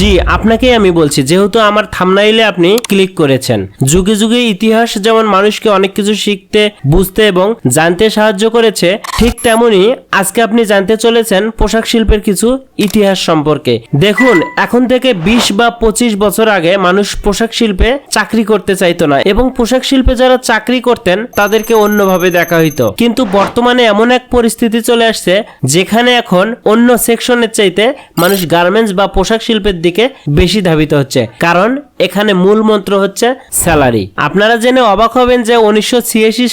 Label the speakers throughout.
Speaker 1: জি আপনাকে আমি বলছি, যেহেতু আমার থামনাইলে আপনি ক্লিক করেছেন। যুগে যুগে ইতিহাস যেমন মানুষকে অনেক কিছু শিখতে, বুঝতে এবং জানতে সাহায্য করেছে, ঠিক তেমনি আজকে আপনি জানতে চলেছেন পোশাক শিল্পের কিছু ইতিহাস সম্পর্কে। দেখুন, এখন থেকে বিশ বা পঁচিশ বছর আগে মানুষ পোশাক শিল্পে চাকরি করতে চাইতো না এবং পোশাক শিল্পে যারা চাকরি করতেন, তাদেরকে অন্যভাবে দেখা হইতো। কিন্তু বর্তমানে এমন এক পরিস্থিতি চলে আসছে, যেখানে এখন অন্য সেকশনের চাইতে মানুষ গার্মেন্টস বা পোশাক শিল্পের দিকে বেশি ধাবিত হচ্ছে। কারণ এখানে মূল মন্ত্র হচ্ছে স্যালারি। আপনারা জেনে অবাক হবেন যে উনিশশো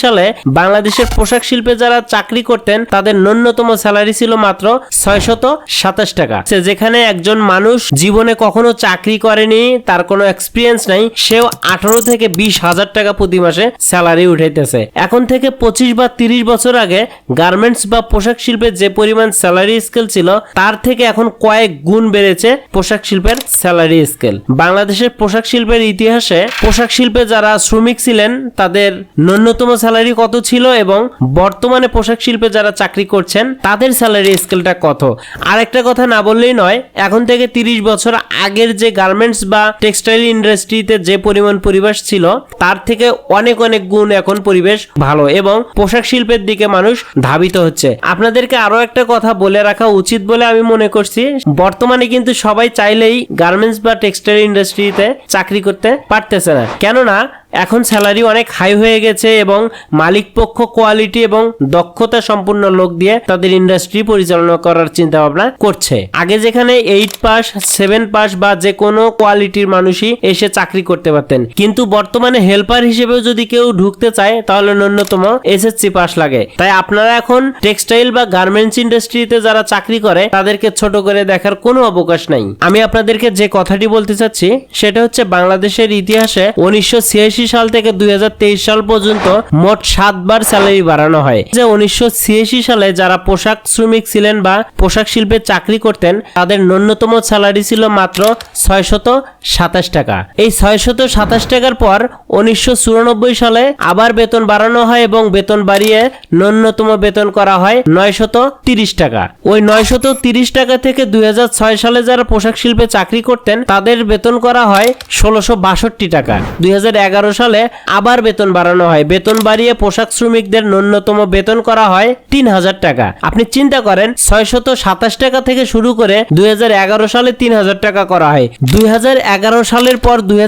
Speaker 1: সালে বাংলাদেশের পোশাক শিল্পে যারা চাকরি করতেন, তাদের ন্যূনতম স্যালারি ছিল মাত্র ছয়শত সাতাশ টাকা। যেখানে একজন মানুষ জীবনে কখনো চাকরি করেনি, তার কোনো এক্সপিরিয়েন্স নাই, সেও আঠারো থেকে বিশ হাজার টাকা প্রতি মাসে স্যালারি উঠাইতেছে। এখন থেকে পঁচিশ বা তিরিশ বছর আগে গার্মেন্টস বা পোশাক শিল্পের যে পরিমাণ স্যালারি স্কেল ছিল, তার থেকে এখন কয়েক গুণ বেড়েছে পোশাক শিল্পের স্যালারি স্কেল। বাংলাদেশের পোশাক শিল্পের ইতিহাসে, পোশাক শিল্পে যারা শ্রমিক ছিলেন, তাদের ন্যূনতম স্যালারি কত ছিল এবং বর্তমানে পোশাক শিল্পে যারা চাকরি করছেন, তাদের স্যালারি স্কেলটা কত? আর একটা কথা না বললেই নয়, এখন থেকে তিরিশ বছর আগের যে গার্মেন্টস বা টেক্সটাইল ইন্ডাস্ট্রিতে যে পরিমাণ পরিবেশ ছিল, তার থেকে অনেক অনেক গুণ এখন পরিবেশ ভালো এবং পোশাক শিল্পের দিকে মানুষ ধাবিত হচ্ছে। আপনাদেরকে আরও একটা কথা বলে রাখা উচিত বলে আমি মনে করছি, বর্তমানে কিন্তু সবাই চাইলেই গার্মেন্টস বা টেক্সটাইল ইন্ডাস্ট্রিতে চাকরি করতে পারতেছে না। কেননা এখন স্যালারি অনেক হাই হয়ে গেছে এবং মালিক পক্ষ কোয়ালিটি এবং দক্ষতা সম্পূর্ণ লোক দিয়ে তাদের ইন্ডাস্ট্রি পরিচালনা করার চিন্তা ভাবনা করছে। আগে যেখানে এইট পাস সেভেন পাস বা যে কোনো কোয়ালিটির মানুষই এসে চাকরি করতে পারতেন। কিন্তু বর্তমানে হেল্পার হিসেবেও যদি কেউ ঢুকতে চায়, তাহলে ন্যূনতম এসএসসি পাস লাগে। তাই আপনারা এখন টেক্সটাইল বা গার্মেন্টস ইন্ডাস্ট্রিতে যারা চাকরি করে, তাদেরকে ছোট করে দেখার কোনো অবকাশ নাই। আমি আপনাদেরকে যে কথাটি বলতে চাচ্ছি, সেটা হচ্ছে বাংলাদেশের ইতিহাসে উনিশশো সাল থেকে দুই হাজার তেইশ সাল পর্যন্ত মোট সাতবার স্যালারি বাড়ানো হয়। যে উনিশশো সালে যারা পোশাক শ্রমিক ছিলেন বা পোশাক শিল্পে চাকরি করতেন, তাদের ন্যূনতম স্যালারি ছিল মাত্র ছয়শত সাতাশ টাকা। এই ছয়শত সাতাশ টাকার পর উনিশশো সালে আবার বেতন বাড়ানো হয় এবং বেতন বাড়িয়ে ন্যূনতম বেতন করা হয় নয়শত তিরিশ টাকা। ওই নয়শত তিরিশ টাকা থেকে দুই হাজার ছয় সালে যারা পোশাক শিল্পে চাকরি করতেন, তাদের বেতন করা হয় ষোলোশো বাষট্টি টাকা। দুই হাজার এগারো সালে আবার বেতন বাড়ানো হয়। বেতন বাড়িয়ে পোশাক শ্রমিকদের ন্যূনতম বেতন করা হয় তিন হাজার টাকা। আপনি চিন্তা করেন, ছয়শত সাতাশ টাকা থেকে শুরু করে দুই সালে তিন হাজার টাকা করা হয়। দুই সালের পর দুই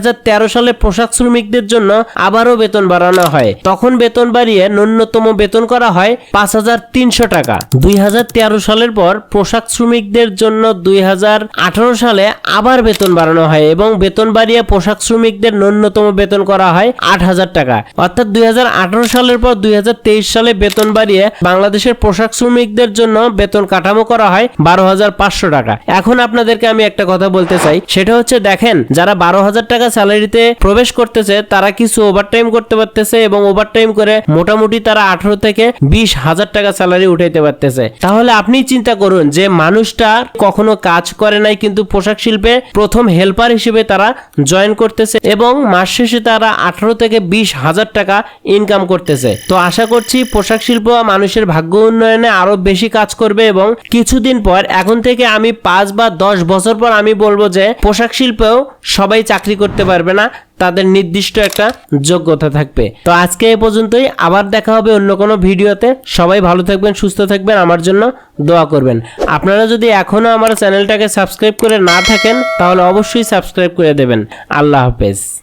Speaker 1: সালে পোশাক শ্রমিকদের জন্য আবারও বেতন বাড়ানো হয়। তখন বেতন বাড়িয়ে ন্যূনতম বেতন করা হয় পাঁচ হাজার তিনশো টাকা। দুই হাজার তেরো সালের পর পোশাক শ্রমিকদের জন্য দুই হাজার আঠারো সালে আবার বেতন বাড়ানো হয় এবং বেতন বাড়িয়ে পোশাক শ্রমিকদের ন্যূনতম বেতন করা হয় আট হাজার টাকা। অর্থাৎ দুই সালের পর দুই সালে বেতন বাড়িয়ে বাংলাদেশের পোশাক শ্রমিকদের জন্য বেতন কাঠামো করা হয় বারো হাজার পাঁচশো টাকা। এখন আপনাদেরকে আমি একটা কথা বলতে চাই। সেটা হচ্ছে, দেখেন, যারা বারো হাজার টাকা স্যালারিতে প্রবেশ করতেছে, তারা কিছু ওভারটাইম করতে পারতেছে এবং ওভারটাইম করে মোটামুটি তারা আঠারো থেকে বিশ হাজার টাকা স্যালারি উঠাইতে পারতেছে। তাহলে আপনি চিন্তা করুন যে, মানুষটা কখনো কাজ করে নাই, কিন্তু পোশাক শিল্পে প্রথম হেল্পার হিসেবে তারা জয়েন করতেছে এবং মাস শেষে তারা আঠারো থেকে বিশ হাজার টাকা ইনকাম করতেছে। তো আশা করছি পোশাক শিল্প মানুষের ভাগ্য উন্নয়নে আরও বেশি কাজ করবে এবং কিছুদিন পর, এখন থেকে আমি পাঁচ বা দশ বছর পর আমি বলব যে পোশাক শিল্পেও সবাই চাকরি করতে পারবে না, তাদের নির্দিষ্ট একটা যোগ্যতা থাকবে। তো আজকে এ পর্যন্তই, আবার দেখা হবে অন্য কোনো ভিডিওতে। সবাই ভালো থাকবেন, সুস্থ থাকবেন, আমার জন্য দোয়া করবেন। আপনারা যদি এখনও আমার চ্যানেলটাকে সাবস্ক্রাইব করে না থাকেন, তাহলে অবশ্যই সাবস্ক্রাইব করে দেবেন। আল্লাহ হাফেজ।